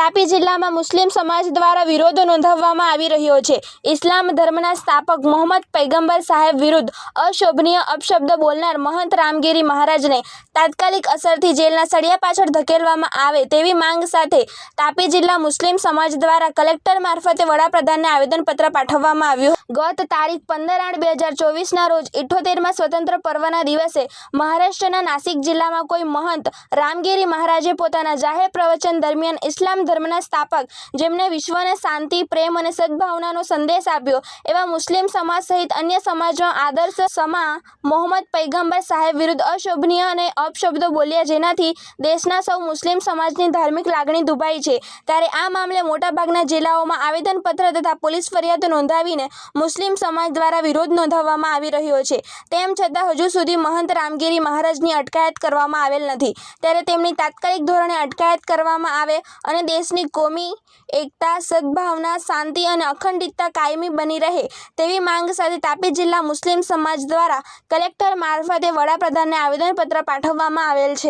તાપી જિલ્લામાં મુસ્લિમ સમાજ દ્વારા વિરોધ નોંધાવવામાં આવી રહ્યો છે. ઇસ્લામ ધર્મના સ્થાપક મોહમ્મદ પૈગંબર સાહેબ વિરુદ્ધ અશોભનીય અપશબ્દ બોલનાર મહંત રામગીરી મહારાજને તાત્કાલિક અસરથી જેલના સળિયા પાછળ ધકેલવામાં આવે તેવી માંગ સાથે તાપી જિલ્લા મુસ્લિમ સમાજ દ્વારા કલેક્ટર મારફતે વડાપ્રધાનને આવેદનપત્ર પાઠવવામાં આવ્યું ગત તારીખ પંદર આઠ બે હજાર ચોવીસના રોજ ઇઠ્ઠોતેરમાં સ્વતંત્ર પર્વના દિવસે મહારાષ્ટ્રના નાસિક જિલ્લામાં કોઈ મહંત રામગીરી મહારાજે પોતાના જાહેર પ્રવચન દરમિયાન ઇસ્લામ ધર્મના સ્થાપક, જેમણે વિશ્વને શાંતિ, પ્રેમ અને સદભાવનાનો સંદેશ આપ્યો. એવા મુસ્લિમ સમાજ સહિત અન્ય સમાજનો આદર્શ સમા મોહમ્મદ પૈગંબર સાહેબ વિરુદ્ધ અશોભનીય અને અપશબ્દો બોલ્યા જેનાથી દેશના સૌ મુસ્લિમ સમાજની ધાર્મિક લાગણી દુભાઈ છે. ત્યારે આ મામલે મોટાભાગના જિલ્લાઓમાં આવેદનપત્ર તથા પોલીસ ફરિયાદ નોંધાવીને મુસ્લિમ સમાજ દ્વારા વિરોધ નોંધાવવામાં આવી રહ્યો છે. તેમ છતાં હજુ સુધી મહંત રામગીરી મહારાજની અટકાયત કરવામાં આવેલ નથી. ત્યારે તેમની તાત્કાલિક ધોરણે અટકાયત કરવામાં આવે અને દેશની કોમી, એકતા, સદભાવના, શાંતિ અને અખંડિતતા કાયમી બની રહે તેવી માંગ સાથે તાપી જિલ્લા મુસ્લિમ સમાજ દ્વારા કલેક્ટર મારફતે વડાપ્રધાનને આવેદનપત્ર પાઠવવામાં આવેલ છે.